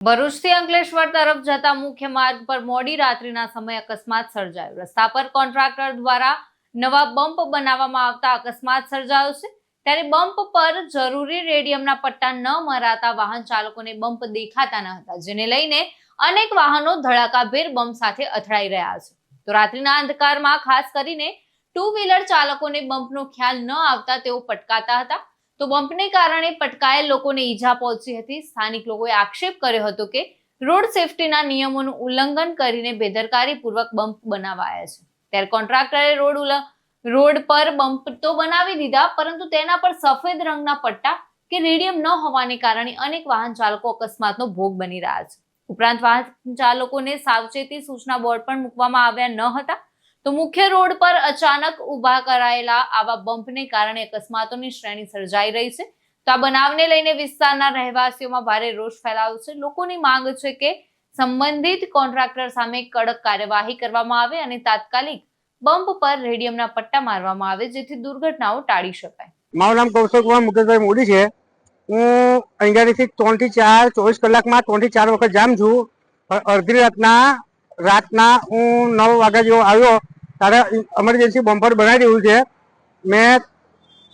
ભરૂચથી અંકલેશ્વર તરફ જતા મુખ્ય માર્ગ પર મોડી રાત્રિના સમયે અકસ્માત સર્જાયો. રસ્તા પર કોન્ટ્રાક્ટર દ્વારા નવા બમ્પ બનાવવામાં આવતા અકસ્માત સર્જાયો છે. ત્યારે બમ્પ પર જરૂરી રેડિયમના પટ્ટા ન મરાતા વાહન ચાલકોને બમ્પ દેખાતા ન હતા, જેને લઈને અનેક વાહનો ધડાકાભેર બમ્પ સાથે અથડાઈ રહ્યા છે. તો રાત્રિના અંધકારમાં ખાસ કરીને ટુ વ્હીલર ચાલકોને બમ્પનો ખ્યાલ ન આવતા તેઓ પટકાતા હતા. તો બમ્પને કારણે પટકાયેલ લોકોને ઈજા પહોંચી હતી. સ્થાનિક લોકોએ આક્ષેપ કર્યો હતો કે રોડ સેફટીના નિયમોનું ઉલ્લંઘન કરીને બેદરકારીપૂર્વક બમ્પ બનાવાયા છે. ત્યારે કોન્ટ્રાક્ટરે રોડ રોડ પર બમ્પ તો બનાવી દીધા, પરંતુ તેના પર સફેદ રંગના પટ્ટા કે રેડિયમ ન હોવાને કારણે અનેક વાહન ચાલકો અકસ્માતનો ભોગ બની રહ્યા છે. ઉપરાંત વાહન ચાલકોને સાવચેતી સૂચના બોર્ડ પણ મૂકવામાં આવ્યા ન હતા. તો મુખ્ય રોડ પર અચાનક ઊભા કરાયેલા આવા બમ્પને કારણે અકસ્માતોની શ્રેણી સર્જાઈ રહી છે. તો આ બનાવને લઈને વિસ્તારના રહેવાસીઓમાં ભારે રોષ ફેલાયો છે. લોકોની માંગ છે કે સંબંધિત કોન્ટ્રાક્ટર સામે કડક કાર્યવાહી કરવામાં આવે અને તાત્કાલિક બમ્પ પર રેડિયમના પટ્ટા મારવામાં આવે જેથી દુર્ઘટનાઓ ટાળી શકાય. મારું નામ કૌશલ કુમાર, મુકેશભાઈ મોદી છે. હું અહીંયાથી ત્રણથી ચાર, ચોવીસ કલાકમાં ત્રણથી ચાર વખત જામ છું. અડધી રાતના રાતના હું નવ વાગ્યા જેવો આવ્યો ત્યારે ઇમરજન્સી બમ્પર બનાવી રહ્યું છે. મેં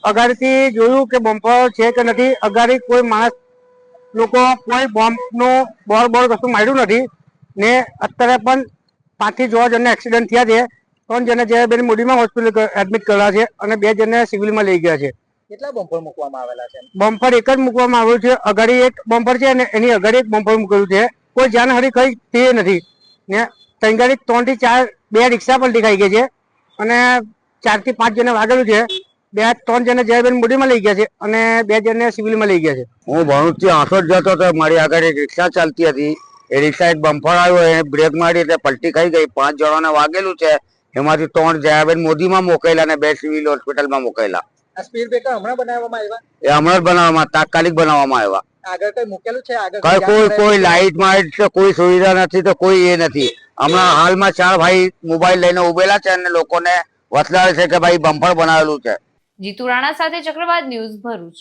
અગાડીથી જોયું કે બમ્પર છે કે નથી. અગાડી કોઈ માણસ લોકો કોઈ બોમ્બનું બોર બોર કશું માર્યું નથી. ને અત્યારે પણ પાંચથી છ જણને એક્સિડન્ટ થયા છે. ત્રણ જણને જે બેન મોડીમાં હોસ્પિટલ એડમિટ કર્યા છે અને બે જણને સિવિલમાં લઈ ગયા છે. કેટલા બમ્પર મૂકવામાં આવેલા છે? બમ્પર એક જ મૂકવામાં આવ્યું છે. અગાડી એક બમ્પર છે અને એની અગાડી એક બમ્પર મૂકેલું છે. કોઈ જાનહારી કઈ થઈ નથી. ને તંગાડી ત્રણથી ચાર બે રિક્ષા પણ દેખાઈ ગઈ છે. અને ચારથી પાંચ જણે વાગેલું છે. બે ત્રણ જણા જયબેન મોડીમાં લઈ ગયા છે અને બે જણને સિવિલમાં લઈ ગયા છે. હું ભરૂચથી આંસોદ જતો હતો. મારી આગળ એક રિક્ષા ચાલતી હતી. એ રિક્ષા એક બમ્પર આવ્યો એ બ્રેક મારી એટલે પલટી ખાઈ ગઈ. પાંચ જણાને વાગેલું છે. એમાંથી ત્રણ જયાબેન મોદીમાં મોકલેલા અને બે સિવિલ હોસ્પિટલમાં મોકલેલા સ્પીડ બ્રેકર હમણાં બનાવવામાં આવ્યા? એ હમણાં જ બનાવવામાં તાત્કાલિક બનાવવામાં આવ્યા. આગળ કઈ મૂકેલું છે? આગળ કઈ કઈ? લાઈટ માઇટ કોઈ સુવિધા નથી તો કોઈ એ નથી. હમણાં હાલમાં ચાર ભાઈ મોબાઈલ લઈને ઉભેલા છે અને લોકોને વસલાવે છે કે ભાઈ બમ્પર બનાવેલું છે. જીતુ રાણા સાથે ચક્રવાત ન્યૂઝ ભરૂચ.